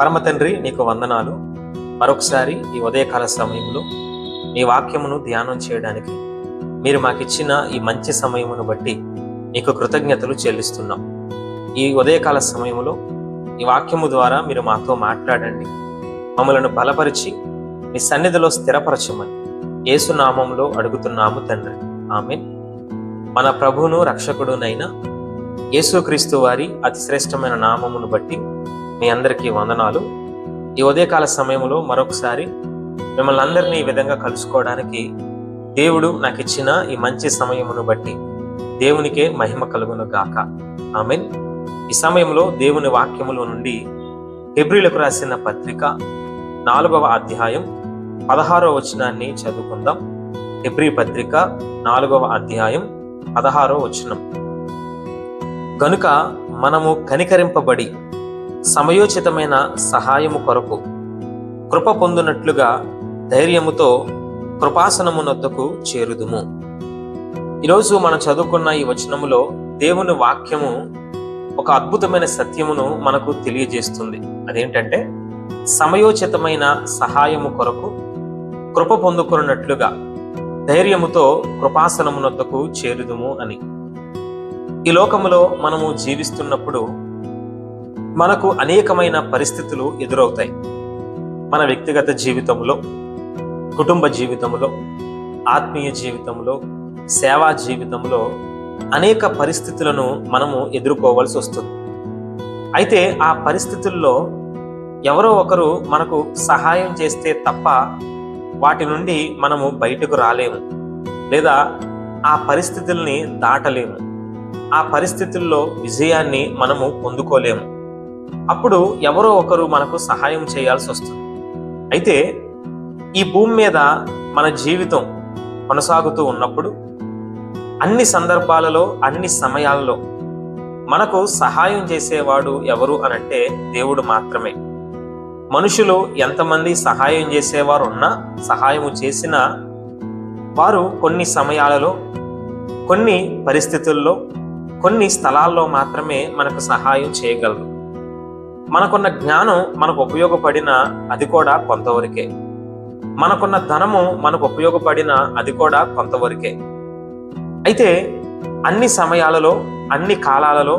పరమ తండ్రి నీకు వందనాలు. మరొకసారి ఈ ఉదయకాల సమయంలో నీ వాక్యమును ధ్యానం చేయడానికి మీరు మాకిచ్చిన ఈ మంచి సమయమును బట్టి నీకు కృతజ్ఞతలు చెల్లిస్తున్నాం. ఈ ఉదయకాల సమయంలో ఈ వాక్యము ద్వారా మీరు మాతో మాట్లాడండి. మమ్మలను బలపరిచి మీ సన్నిధిలో స్థిరపరచమని ఏసునామంలో అడుగుతున్నాము తండ్రి. ఆమె మన ప్రభువును రక్షకుడునైన యేసుక్రీస్తు వారి అతి శ్రేష్టమైన నామమును బట్టి మీ అందరికీ వందనాలు. ఈ ఉదయకాల సమయంలో మరొకసారి మిమ్మల్ని అందరినీ ఈ విధంగా కలుసుకోవడానికి దేవుడు నాకు ఇచ్చిన ఈ మంచి సమయమును బట్టి దేవునికే మహిమ కలుగును గాక. ఆమె ఈ సమయంలో దేవుని వాక్యములో నుండి ఫిబ్రిలకు రాసిన పత్రిక నాలుగవ అధ్యాయం పదహారో వచనాన్ని చదువుకుందాం. ఫిబ్రి పత్రిక నాలుగవ అధ్యాయం పదహారో వచనం. కనుక మనము కనికరింపబడి సమయోచితమైన సహాయము కొరకు కృప పొందునట్లుగా ధైర్యముతో కృపాసనమునొద్దకు చేరుదుము. ఈరోజు మనం చదువుకున్న ఈ వచనములో దేవుని వాక్యము ఒక అద్భుతమైన సత్యమును మనకు తెలియజేస్తుంది. అదేంటంటే సమయోచితమైన సహాయము కొరకు కృప పొందుకున్నట్లుగా ధైర్యముతో కృపాసనమునొద్దకు చేరుదుము అని. ఈ లోకములో మనము జీవిస్తున్నప్పుడు మనకు అనేకమైన పరిస్థితులు ఎదురవుతాయి. మన వ్యక్తిగత జీవితంలో కుటుంబ జీవితంలో ఆత్మీయ జీవితంలో సేవా జీవితంలో అనేక పరిస్థితులను మనము ఎదుర్కోవాల్సి వస్తుంది. అయితే ఆ పరిస్థితుల్లో ఎవరో ఒకరు మనకు సహాయం చేస్తే తప్ప వాటి నుండి మనము బయటకు రాలేము. లేదా ఆ పరిస్థితుల్ని దాటలేము. ఆ పరిస్థితుల్లో విజయాన్ని మనము పొందుకోలేము. అప్పుడు ఎవరో ఒకరు మనకు సహాయం చేయాల్సి వస్తుంది. అయితే ఈ భూమి మీద మన జీవితం కొనసాగుతూ ఉన్నప్పుడు అన్ని సందర్భాలలో అన్ని సమయాల్లో మనకు సహాయం చేసేవాడు ఎవరు అనంటే దేవుడు మాత్రమే. మనుషులు ఎంతమంది సహాయం చేసేవారు ఉన్నా సహాయం చేసినా వారు కొన్ని సమయాలలో కొన్ని పరిస్థితుల్లో కొన్ని స్థలాల్లో మాత్రమే మనకు సహాయం చేయగలరు. మనకున్న జ్ఞానం మనకు ఉపయోగపడిన అది కూడా కొంతవరకే. మనకున్న ధనము మనకు ఉపయోగపడిన అది కూడా కొంతవరకే. అయితే అన్ని సమయాలలో అన్ని కాలాలలో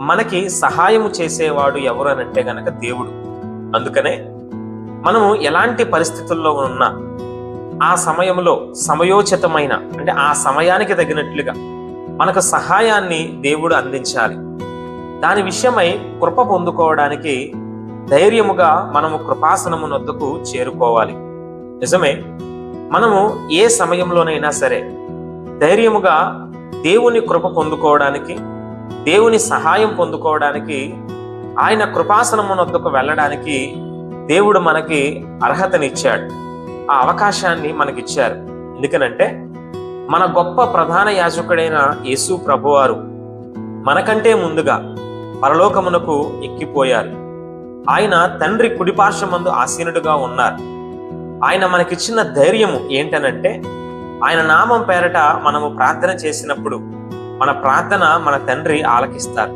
మనకి సహాయము చేసేవాడు ఎవరు అనంటే గనక దేవుడు. అందుకనే మనము ఎలాంటి పరిస్థితుల్లో ఉన్నా ఆ సమయంలో సమయోచితమైన అంటే ఆ సమయానికి తగినట్లుగా మనకు సహాయాన్ని దేవుడు అందించాలి. దాని విషయమై కృప పొందుకోవడానికి ధైర్యముగా మనము కృపాసనమునొద్దకు చేరుకోవాలి. నిజమే మనము ఏ సమయంలోనైనా సరే ధైర్యముగా దేవుని కృప పొందుకోవడానికి దేవుని సహాయం పొందుకోవడానికి ఆయన కృపాసనమునొద్దకు వెళ్ళడానికి దేవుడు మనకి అర్హతనిచ్చాడు. ఆ అవకాశాన్ని మనకిచ్చారు. ఎందుకనంటే మన గొప్ప ప్రధాన యాజకుడైన యేసు ప్రభువారు మనకంటే ముందుగా పరలోకమునకు ఎక్కిపోయారు. ఆయన తండ్రి కుడిపార్శ్వమందు ఆసీనుడుగా ఉన్నారు. ఆయన మనకిచ్చిన ధైర్యము ఏంటనంటే ఆయన నామం పేరట మనము ప్రార్థన చేసినప్పుడు మన ప్రార్థన మన తండ్రి ఆలకిస్తారు.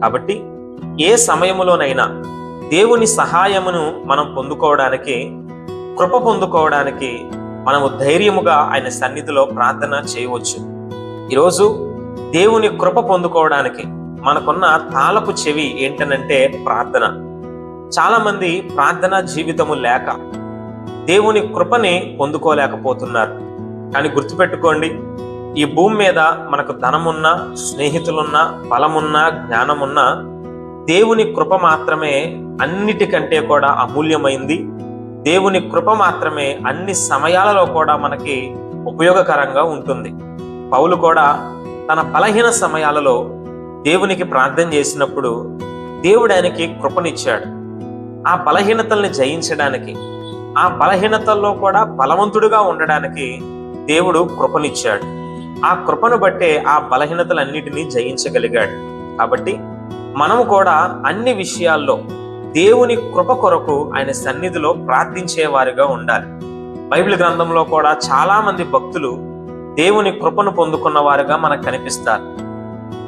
కాబట్టి ఏ సమయములోనైనా దేవుని సహాయమును మనం పొందుకోవడానికి కృప పొందుకోవడానికి మనము ధైర్యముగా ఆయన సన్నిధిలో ప్రార్థన చేయవచ్చు. ఈరోజు దేవుని కృప పొందుకోవడానికి మనకున్న తాళపు చెవి ఏంటనంటే ప్రార్థన. చాలా మంది ప్రార్థన జీవితము లేక దేవుని కృపని పొందుకోలేకపోతున్నారు. కానీ గుర్తుపెట్టుకోండి ఈ భూమి మీద మనకు ధనమున్నా స్నేహితులున్నా బలమున్నా జ్ఞానమున్నా దేవుని కృప మాత్రమే అన్నిటికంటే కూడా అమూల్యమైంది. దేవుని కృప మాత్రమే అన్ని సమయాలలో కూడా మనకి ఉపయోగకరంగా ఉంటుంది. పౌలు కూడా తన బలహీన సమయాలలో దేవునికి ప్రార్థన చేసినప్పుడు దేవుడు ఆయనకి కృపనిచ్చాడు. ఆ బలహీనతల్ని జయించడానికి ఆ బలహీనతల్లో కూడా బలవంతుడుగా ఉండడానికి దేవుడు కృపనిచ్చాడు. ఆ కృపను బట్టే ఆ బలహీనతలన్నిటినీ జయించగలిగాడు. కాబట్టి మనము కూడా అన్ని విషయాల్లో దేవుని కృప కొరకు ఆయన సన్నిధిలో ప్రార్థించేవారిగా ఉండాలి. బైబిల్ గ్రంథంలో కూడా చాలామంది భక్తులు దేవుని కృపను పొందుకున్న వారుగా మనకు కనిపిస్తారు.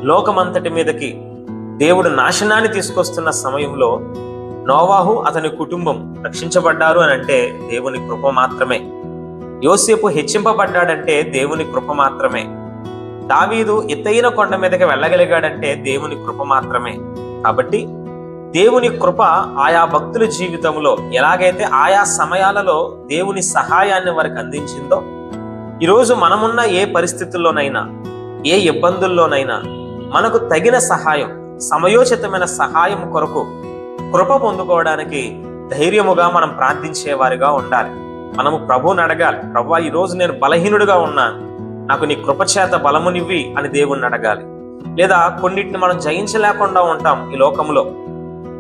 లోకమంతటి మీదకి దేవుడు నాశనాన్ని తీసుకొస్తున్న సమయంలో నోవాహు అతని కుటుంబం రక్షించబడ్డారు అని అంటే దేవుని కృప మాత్రమే. యోసేపు హెచ్చింపబడ్డాడంటే దేవుని కృప మాత్రమే. దావీదు ఎత్తైన కొండ మీదకి వెళ్ళగలిగాడంటే దేవుని కృప మాత్రమే. కాబట్టి దేవుని కృప ఆయా భక్తుల జీవితంలో ఎలాగైతే ఆయా సమయాలలో దేవుని సహాయాన్ని వారికి అందించిందో ఈరోజు మనమున్న ఏ పరిస్థితుల్లోనైనా ఏ ఇబ్బందుల్లోనైనా మనకు తగిన సహాయం సమయోచితమైన సహాయం కొరకు కృప పొందుకోవడానికి ధైర్యముగా మనం ప్రార్థించేవారిగా ఉండాలి. మనము ప్రభువుని అడగాలి ప్రభు ఈ రోజు నేను బలహీనుడిగా ఉన్నాను నాకు నీ కృపచేత బలమునివ్వి అని దేవుణ్ణి అడగాలి. లేదా కొన్నిటిని మనం జయించలేకుండా ఉంటాం ఈ లోకంలో.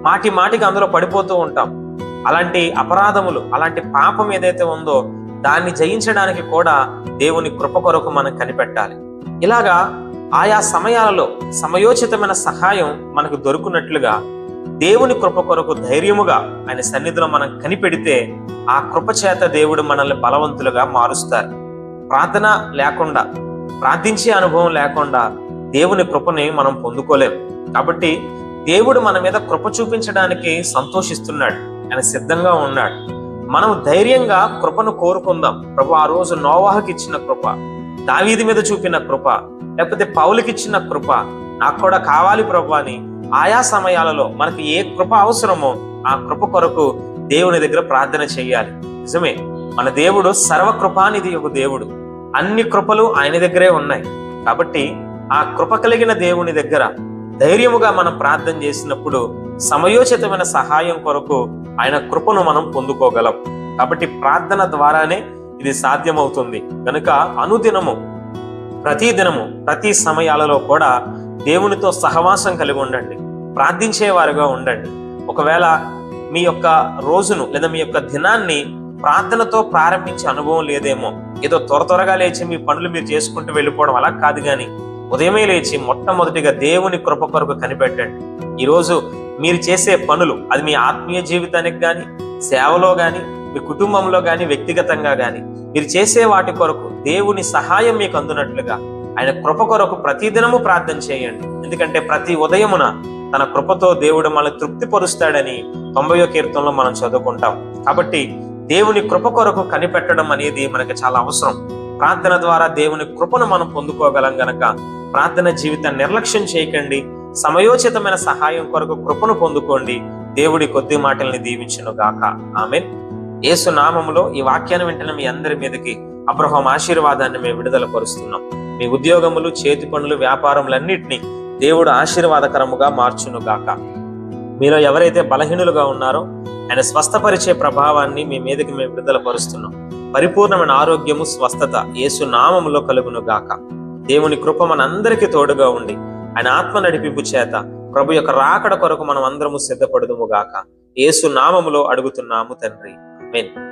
మాటి మాటికి అందులో పడిపోతూ ఉంటాం. అలాంటి అపరాధములు అలాంటి పాపం ఏదైతే ఉందో దాన్ని జయించడానికి కూడా దేవుని కృప కొరకు మనం కనిపెట్టాలి. ఇలాగా ఆయా సమయాలలో సమయోచితమైన సహాయం మనకు దొరుకున్నట్లుగా దేవుని కృప కొరకు ధైర్యముగా ఆయన సన్నిధిలో మనం కనిపెడితే ఆ కృప చేత దేవుడు మనల్ని బలవంతులుగా మారుస్తారు. ప్రార్థన లేకుండా ప్రార్థించే అనుభవం లేకుండా దేవుని కృపని మనం పొందుకోలేం. కాబట్టి దేవుడు మన మీద కృప చూపించడానికి సంతోషిస్తున్నాడు. ఆయన సిద్ధంగా ఉన్నాడు. మనం ధైర్యంగా కృపను కోరుకుందాం. ప్రభు ఆ రోజు నోవాహకి ఇచ్చిన కృప దావీది మీద చూపిన కృప లేకపోతే పౌలకి ఇచ్చిన కృప నాకు కూడా కావాలి ప్రభు అని ఆయా సమయాలలో మనకి ఏ కృప అవసరమో ఆ కృప కొరకు దేవుని దగ్గర ప్రార్థన చేయాలి. నిజమే మన దేవుడు సర్వకృపానిధి ఒక దేవుడు. అన్ని కృపలు ఆయన దగ్గరే ఉన్నాయి. కాబట్టి ఆ కృప కలిగిన దేవుని దగ్గర ధైర్యముగా మనం ప్రార్థన చేసినప్పుడు సమయోచితమైన సహాయం కొరకు ఆయన కృపను మనం పొందుకోగలం. కాబట్టి ప్రార్థన ద్వారానే ఇది సాధ్యమవుతుంది. కనుక అనుదినము ప్రతి దినము ప్రతి సమయాలలో కూడా దేవునితో సహవాసం కలిగి ఉండండి. ప్రార్థించేవారుగా ఉండండి. ఒకవేళ మీ యొక్క రోజును లేదా మీ యొక్క దినాన్ని ప్రార్థనతో ప్రారంభించే అనుభవం లేదేమో ఏదో త్వర త్వరగా లేచి మీ పనులు మీరు చేసుకుంటూ వెళ్ళిపోవడం అలా కాదు కానీ ఉదయమే లేచి మొట్టమొదటిగా దేవుని కృప కొరకు కనిపెట్టండి. ఈరోజు మీరు చేసే పనులు అది మీ ఆత్మీయ జీవితానికి కానీ సేవలో కానీ మీ కుటుంబంలో కానీ వ్యక్తిగతంగా కానీ మీరు చేసే వాటి కొరకు దేవుని సహాయం మీకు అందునట్లుగా ఆయన కృప కొరకు ప్రతిదినము ప్రార్థన చేయండి. ఎందుకంటే ప్రతి ఉదయమున తన కృపతో దేవుడు మనల్ని తృప్తిపరుస్తాడని తొంభయో కీర్తనలో మనం చదువుకుంటాం. కాబట్టి దేవుని కృప కొరకు కనిపెట్టడం అనేది మనకు చాలా అవసరం. ప్రార్థన ద్వారా దేవుని కృపను మనం పొందుకోగలం గనక ప్రార్థన జీవితాన్ని నిర్లక్ష్యం చేయకండి. సమయోచితమైన సహాయం కొరకు కృపను పొందుకోండి. దేవుడి కొద్ది మాటల్ని దీవించును గాక ఆమె యేసు నామములో ఈ వాక్యాన్ని వెంటనే మీ అందరి మీదకి అబ్రహం ఆశీర్వాదాన్ని మేము విడుదల పరుస్తున్నాం. మీ ఉద్యోగములు చేతి పనులు వ్యాపారములన్నింటినీ దేవుడు ఆశీర్వాదకరముగా మార్చును గాక. మీలో ఎవరైతే బలహీనులుగా ఉన్నారో ఆయన స్వస్థపరిచే ప్రభావాన్ని మీ మీదకి మేము విడుదల పరుస్తున్నాం. పరిపూర్ణమైన ఆరోగ్యము స్వస్థత యేసు నామములో కలుగును గాక. దేవుని కృప మనందరికీ తోడుగా ఉండి ఆయన ఆత్మ నడిపింపు చేత ప్రభు యొక్క రాకడ కొరకు మనం అందరము సిద్ధపడుదుము గాక. యేసు నామములో అడుగుతున్నాము తండ్రి. ఆమేన్